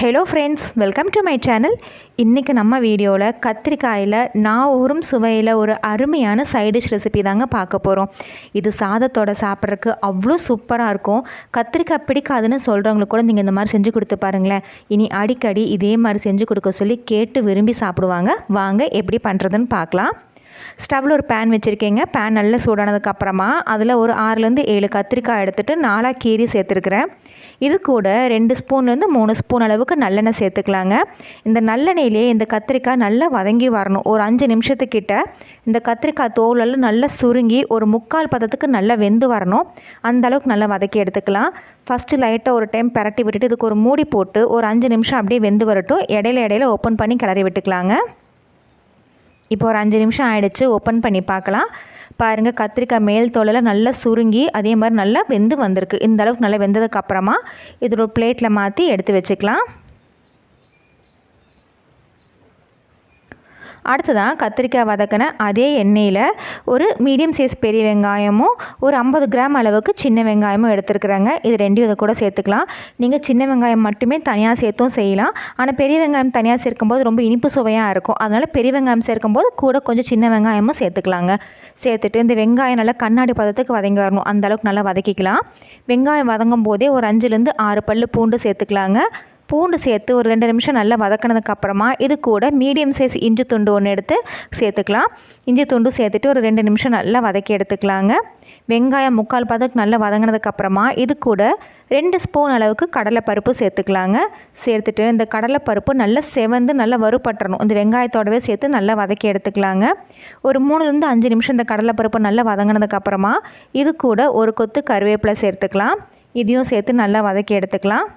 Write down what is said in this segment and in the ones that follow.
Hello friends welcome to my channel இன்றைக்கி நம்ம வீடியோவில் கத்திரிக்காயில் நான் ஊறும் சுவையில் ஒரு அருமையான சைடிஷ் ரெசிபி தாங்க பார்க்க போகிறோம் இது சாதத்தோட சாப்பிட்றதுக்கு அவ்வளோ சூப்பராக இருக்கும். கத்திரிக்காய் பிடிக்காதுன்னு சொல்கிறவங்களுக்கு கூட நீங்கள் இந்த மாதிரி செஞ்சு கொடுத்து பாருங்களேன். இனி அடிக்கடி இதே மாதிரி செஞ்சு கொடுக்க சொல்லி கேட்டு விரும்பி சாப்பிடுவாங்க. வாங்க எப்படி பண்ணுறதுன்னு பார்க்கலாம். ஸ்டவ்வில் ஒரு பேன் வச்சுருக்கீங்க. பேன் நல்லா சூடானதுக்கப்புறமா அதில் ஒரு ஆறுலேருந்து ஏழு கத்திரிக்காய் எடுத்துகிட்டு நாலாக கீரி சேர்த்துருக்குறேன். இது கூட ரெண்டு ஸ்பூன்லேருந்து மூணு ஸ்பூன் அளவுக்கு நல்லெண்ணெய் சேர்த்துக்கலாங்க. இந்த நல்லெண்ணெயிலே இந்த கத்திரிக்காய் நல்லா வதங்கி வரணும். ஒரு அஞ்சு நிமிஷத்துக்கிட்ட இந்த கத்திரிக்காய் தோலெல்லாம் நல்லா சுருங்கி ஒரு முக்கால் பதத்துக்கு நல்லா வெந்து வரணும். அந்த அளவுக்கு நல்லா வதக்கி எடுத்துக்கலாம். ஃபஸ்ட்டு லைட்டாக ஒரு டைம் பரட்டி விட்டுட்டு இதுக்கு ஒரு மூடி போட்டு ஒரு அஞ்சு நிமிஷம் அப்படியே வெந்து வரட்டும். இடையில இடையில ஓப்பன் பண்ணி கிளறி விட்டுக்கலாங்க. இப்போ ஒரு அஞ்சு நிமிஷம் ஆயிடுச்சு ஓப்பன் பண்ணி பார்க்கலாம். பாருங்கள் கத்திரிக்காய் மேல் தோலில் நல்லா சுருங்கி அதே மாதிரி நல்லா வெந்து வந்திருக்கு. இந்த அளவுக்கு நல்லா வெந்ததுக்கப்புறமா இதோட ப்ளேட்டில் பிளேட்டில் மாற்றி எடுத்து வச்சுக்கலாம். அடுத்ததான் கத்திரிக்காய் வதக்கின அதே எண்ணெயில் ஒரு மீடியம் சைஸ் பெரிய வெங்காயமும் ஒரு ஐம்பது கிராம் அளவுக்கு சின்ன வெங்காயமும் எடுத்துருக்குறாங்க. இது ரெண்டையும் இதை கூட சேர்த்துக்கலாம். நீங்கள் சின்ன வெங்காயம் மட்டுமே தனியாக சேர்த்தும் செய்யலாம். ஆனால் பெரிய வெங்காயம் தனியாக சேர்க்கும்போது ரொம்ப இனிப்பு சுவையாக இருக்கும். அதனால் பெரிய வெங்காயம் சேர்க்கும்போது கூட கொஞ்சம் சின்ன வெங்காயமும் சேர்த்துக்கலாங்க. சேர்த்துட்டு இந்த வெங்காயம் நல்லா கண்ணாடி பதத்துக்கு வதங்கி வரணும். அந்த அளவுக்கு நல்லா வதக்கிக்கலாம். வெங்காயம் வதங்கும் போதே ஒரு அஞ்சுலேருந்து ஆறு பல் பூண்டு சேர்த்துக்கலாங்க. பூண்டு சேர்த்து ஒரு ரெண்டு நிமிஷம் நல்லா வதக்கினதுக்கப்புறமா இது கூட மீடியம் சைஸ் இஞ்சி துண்டு ஒன்று எடுத்து சேர்த்துக்கலாம். இஞ்சி துண்டு சேர்த்துட்டு ஒரு ரெண்டு நிமிஷம் நல்லா வதக்கி எடுத்துக்கலாங்க. வெங்காயம் முக்கால் பதக்கு நல்லா வதங்கினதுக்கப்புறமா இது கூட ரெண்டு ஸ்பூன் அளவுக்கு கடலைப்பருப்பு சேர்த்துக்கலாங்க. சேர்த்துட்டு இந்த கடலைப்பருப்பு நல்லா செவந்து நல்லா வறுபட்டுறணும். இந்த வெங்காயத்தோடவே சேர்த்து நல்லா வதக்கி எடுத்துக்கலாங்க. ஒரு மூணுலேருந்து அஞ்சு நிமிஷம் இந்த கடலைப்பருப்பு நல்லா வதங்கினதுக்கப்புறமா இது கூட ஒரு கொத்து கருவேப்பிலை சேர்த்துக்கலாம். இதையும் சேர்த்து நல்லா வதக்கி எடுத்துக்கலாம்.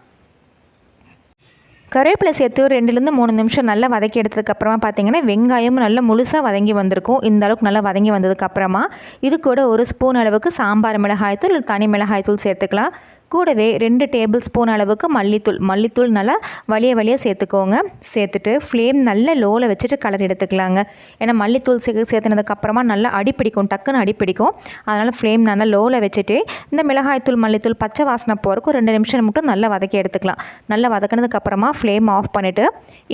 கருவேப்பிலை சேர்த்து ஒரு ரெண்டுலேருந்து மூணு நிமிஷம் நல்லா வதக்கி எடுத்ததுக்கப்புறமா பார்த்தீங்கன்னா வெங்காயமும் நல்லா முழுசாக வதங்கி வந்திருக்கும். இந்த அளவுக்கு நல்லா வதங்கி வந்ததுக்கப்புறமா இது கூட ஒரு ஸ்பூன் அளவுக்கு சாம்பார் மிளகாய்த்தூள் இல்லை தனி மிளகாய்த்தூள் சேர்த்துக்கலாம். கூடவே ரெண்டு டேபிள் ஸ்பூன் அளவுக்கு மல்லித்தூள் மல்லித்தூள் நல்லா வலிய வழியாக சேர்த்துக்கோங்க. சேர்த்துட்டு ஃப்ளேம் நல்ல லோவில் வச்சுட்டு கலர் எடுத்துக்கலாங்க. ஏன்னா மல்லித்தூள் சே சேர்த்துனதுக்கப்புறமா நல்லா அடிப்பிடிக்கும் டக்குன்னு அடிப்பிடிக்கும். அதனால் ஃப்ளேம் நல்லா லோவில் வச்சுட்டு இந்த மிளகாய்த்தூள் மல்லித்தூள் பச்சை வாசனை போகிறக்கும் ரெண்டு நிமிஷம் மட்டும் நல்லா வதக்கி எடுத்துக்கலாம். நல்லா வதக்கினதுக்கப்புறமா ஃப்ளேம் ஆஃப் பண்ணிவிட்டு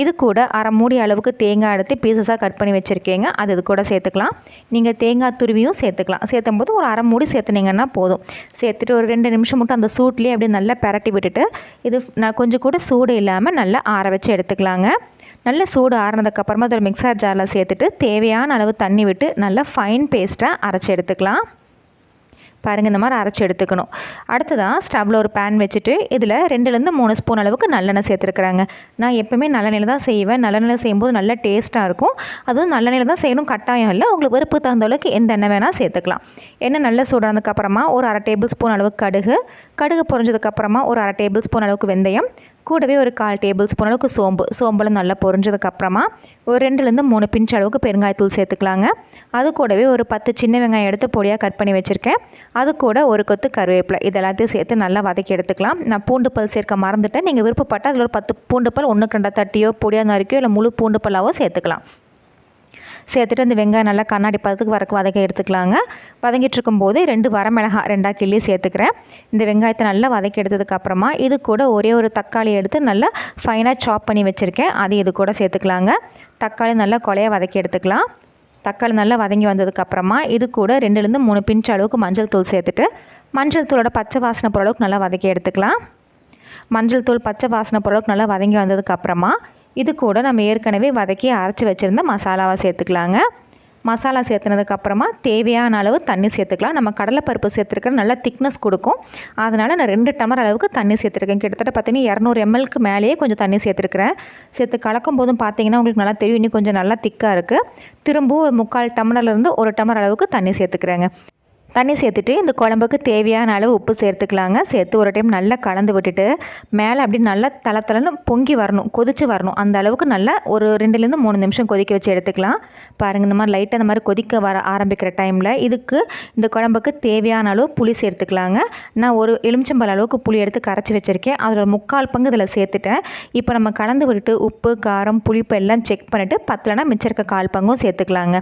இது கூட அரை மூடி அளவுக்கு தேங்காய் எடுத்து பீசஸாக கட் பண்ணி வச்சுருக்கீங்க. அது இது கூட சேர்த்துக்கலாம். நீங்கள் தேங்காய் துருவியும் சேர்த்துக்கலாம். சேர்த்தும் போது ஒரு அரை மூடி சேர்த்துனீங்கன்னா போதும். சேர்த்துட்டு ஒரு ரெண்டு நிமிஷம் மட்டும் அந்த சூட்லேயே அப்படியே நல்லா பரட்டி விட்டுட்டு இது நான் கொஞ்சம் கூட சூடு இல்லாமல் நல்லா ஆற வச்சு எடுத்துக்கலாங்க. நல்ல சூடு ஆறினதுக்கப்புறமா அதில் மிக்சர் ஜாரில் சேர்த்துட்டு தேவையான அளவு தண்ணி விட்டு நல்லா ஃபைன் பேஸ்ட்டாக அரைச்சி எடுத்துக்கலாம். பாருங்கள் இந்த மாதிரி அரைச்சி எடுத்துக்கணும். அடுத்ததான் ஸ்டவ்வில் ஒரு பேன் வச்சுட்டு இதில் ரெண்டுலேருந்து மூணு ஸ்பூன் அளவுக்கு நல்லெண்ணெய் சேர்த்துருக்குறாங்க. நான் எப்போவுமே நல்லெண்ணெயில் தான் செய்வேன். நல்லெண்ணெயில் செய்யும்போது நல்ல டேஸ்ட்டாக இருக்கும். அதுவும் நல்லெண்ணெயில் தான் செய்யணும். கட்டாயம் இல்லை. உங்களுக்கு வெறுப்பு தகுந்த அளவுக்கு எந்த எண்ணெய் வேணால் சேர்த்துக்கலாம். எண்ணெய் நல்லா சூடானதுக்கப்புறமா ஒரு அரை டேபிள் ஸ்பூன் அளவுக்கு கடுகு கடுகு பொறிஞ்சதுக்கப்புறமா ஒரு அரை டேபிள் ஸ்பூன் அளவுக்கு வெந்தயம். கூடவே ஒரு கால் டேபிள் ஸ்பூன் அளவுக்கு சோம்பு. சோம்பெல்லாம் நல்லா பொரிஞ்சதுக்கப்புறமா ஒரு ரெண்டுலேருந்து மூணு பிஞ்ச் அளவுக்கு பெருங்காயத்தூள் சேர்த்துக்கலாங்க. அது கூடவே ஒரு பத்து சின்ன வெங்காயம் எடுத்து பொடியாக கட் பண்ணி வச்சுருக்கேன். அது கூட ஒரு கொத்து கருவேப்பிலை. இதெல்லாத்தையும் சேர்த்து நல்லா வதக்கி எடுத்துக்கலாம். நான் பூண்டு பல் சேர்க்க மறந்துட்டேன். நீங்கள் விருப்பப்பட்டால் அதில் ஒரு பத்து பூண்டு பல் ஒன்று கண்ட தட்டியோ பொடியாக நறுக்கியோ இல்லை முழு பூண்டு பல்லாவோ சேர்த்துக்கலாம். சேர்த்துட்டு அந்த வெங்காயம் நல்லா கண்ணாடி பதத்துக்கு வரக்கு வதக்க எடுத்துக்கலாங்க. வதங்கிட்டு இருக்கும்போது ரெண்டு வரமிளகா ரெண்டாக கிள்ளி சேர்த்துக்கிறேன். இந்த வெங்காயத்தை நல்லா வதக்கி எடுத்ததுக்கப்புறமா இது கூட ஒரே ஒரு தக்காளி எடுத்து நல்லா ஃபைனாக சாப் பண்ணி வச்சுருக்கேன். அது இது கூட சேர்த்துக்கலாங்க. தக்காளி நல்லா கொலையாக வதக்கி எடுத்துக்கலாம். தக்காளி நல்லா வதங்கி வந்ததுக்கப்புறமா இது கூட ரெண்டுலேருந்து மூணு பிஞ்ச் அளவுக்கு மஞ்சள் தூள் சேர்த்துட்டு மஞ்சள் தூளோட பச்சை வாசனை போகிற அளவுக்கு நல்லா வதக்கி எடுத்துக்கலாம். மஞ்சள் தூள் பச்சை வாசனை போகிற அளவுக்கு நல்லா வதங்கி வந்ததுக்கப்புறமா இது கூட நம்ம ஏற்கனவே வதக்கி அரைச்சி வச்சுருந்த மசாலாவை சேர்த்துக்கலாங்க. மசாலா சேர்த்துனதுக்கப்புறமா தேவையான அளவு தண்ணி சேர்த்துக்கலாம். நம்ம கடலைப்பருப்பு சேர்த்துருக்கிற நல்லா திக்னஸ் கொடுக்கும். அதனால் நான் ரெண்டு டம்ளர் அளவுக்கு தண்ணி சேர்த்துருக்கேன். கிட்டத்தட்ட பார்த்தீங்கன்னா இரநூறு எம்எல்க்கு மேலேயே கொஞ்சம் தண்ணி சேர்த்துருக்குறேன். சேர்த்து கலக்கும் போதும் பார்த்தீங்கன்னா உங்களுக்கு நல்லா தெரியும். இன்னும் கொஞ்சம் நல்லா திக்காக இருக்குது திரும்பவும் ஒரு முக்கால் டம்ளர்லேருந்து ஒரு டம்ளர் அளவுக்கு தண்ணி சேர்த்துக்கிறேங்க. தண்ணி சேர்த்துட்டு இந்த குழம்புக்கு தேவையான அளவு உப்பு சேர்த்துக்கலாங்க. சேர்த்து ஒரு டைம் நல்லா கலந்து விட்டுட்டு மேலே அப்படி நல்லா தலை பொங்கி வரணும் கொதிச்சு வரணும். அந்த அளவுக்கு நல்லா ஒரு ரெண்டுலேருந்து மூணு நிமிஷம் கொதிக்க வச்சு எடுத்துக்கலாம். பாருங்கள் இந்த மாதிரி லைட்டாக இந்த மாதிரி கொதிக்க வர ஆரம்பிக்கிற டைமில் இதுக்கு இந்த குழம்புக்கு தேவையான அளவு புளி சேர்த்துக்கலாங்க. நான் ஒரு எலுமிச்சம்பழ அளவுக்கு புளி எடுத்து கரைச்சி வச்சுருக்கேன். அதில் முக்கால் பங்கு இதில் சேர்த்துட்டேன். இப்போ நம்ம கலந்து விட்டுட்டு உப்பு காரம் புளிப்பு எல்லாம் செக் பண்ணிவிட்டு பத்தலைனா மிச்சம் இருக்க கால் பங்கும் சேர்த்துக்கலாங்க.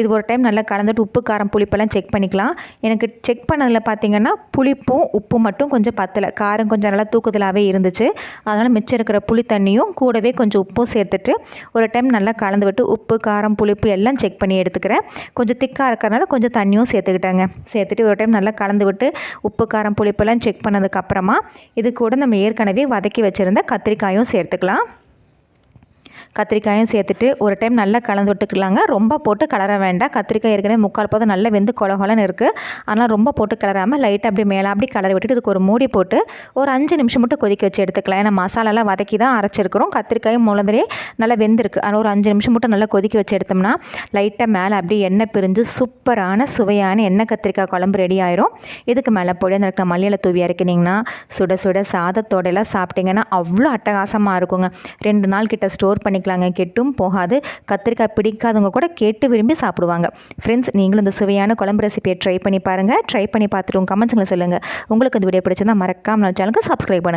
இது ஒரு டைம் நல்லா கலந்துட்டு உப்பு காரம் புளிப்பெல்லாம் செக் பண்ணிக்கலாம். எனக்கு செக் பண்ணதில் பார்த்தீங்கன்னா புளிப்பும் உப்பு மட்டும் கொஞ்சம் பத்தலை. காரம் கொஞ்சம் நல்லா தூக்குதலாகவே இருந்துச்சு. அதனால் மிச்சம் இருக்கிற புளி தண்ணியும் கூடவே கொஞ்சம் உப்பும் சேர்த்துட்டு ஒரு டைம் நல்லா கலந்து விட்டு உப்பு காரம் புளிப்பு எல்லாம் செக் பண்ணி எடுத்துக்கிறேன். கொஞ்சம் திக்காக இருக்கிறனால கொஞ்சம் தண்ணியும் சேர்த்துக்கிட்டாங்க. சேர்த்துட்டு ஒரு டைம் நல்லா கலந்து விட்டு உப்பு காரம் புளிப்பெல்லாம் செக் பண்ணதுக்கப்புறமா இது கூட நம்ம ஏற்கனவே வதக்கி வச்சுருந்த கத்திரிக்காயும் சேர்த்துக்கலாம். கத்திரிக்காயும் சேர்த்துட்டு ஒரு டைம் நல்லா கலந்து விட்டுக்கலாங்க. ரொம்ப போட்டு கலர வேண்டாம். கத்திரிக்காய் ஏற்கனவே முக்கால் போதும் நல்லா வெந்து கொலகொலன்னு இருக்குது அதனால் ரொம்ப போட்டு கலராமல் லைட்டாக அப்படி மேலே அப்படி கலர் விட்டுட்டு இதுக்கு ஒரு மூடி போட்டு ஒரு அஞ்சு நிமிஷம் மட்டும் கொதிக்க வச்சு எடுத்துக்கலாம். ஏன்னா மசாலாலாம் வதக்கி தான் அரைச்சிருக்கிறோம். கத்திரிக்காயும் முளந்தரே நல்லா வெந்திருக்கு. அதனால் ஒரு அஞ்சு நிமிஷம் மட்டும் நல்லா கொதிக்க வச்சு எடுத்தோம்னா லைட்டாக மேலே அப்படியே எண்ணெய் பிரிஞ்சு சூப்பரான சுவையான எண்ணெய் கத்திரிக்காய் குழம்பு ரெடி ஆயிரும். இதுக்கு மேலே பொடி அந்த மல்லியில் தூவி இறக்கினீங்கன்னா சுட சுட சாதத்தோடையெல்லாம் சாப்பிட்டீங்கன்னா அவ்வளோ அட்டகாசமாக இருக்குங்க. ரெண்டு நாள் கிட்ட ஸ்டோர் பண்ணிக்கலாங்க. கெட்டும் போகாது. கத்திரிக்காய் பிடிக்காதவங்க கூட கேட்டு விரும்பி சாப்பிடுவாங்க. ஃப்ரெண்ட்ஸ் நீங்களும் இந்த சுவையான குழம்பு ரெசிபியை ட்ரை பண்ணி பாருங்கள் ட்ரை பண்ணி பார்த்துட்டு உங்கள் கமெண்ட்ஸுங்களை சொல்லுங்கள் உங்களுக்கு இந்த வீடியோ பிடிச்சிருந்தால் மறக்காமல் சேனலுக்கு சப்ஸ்கிரைப் பண்ணுங்கள்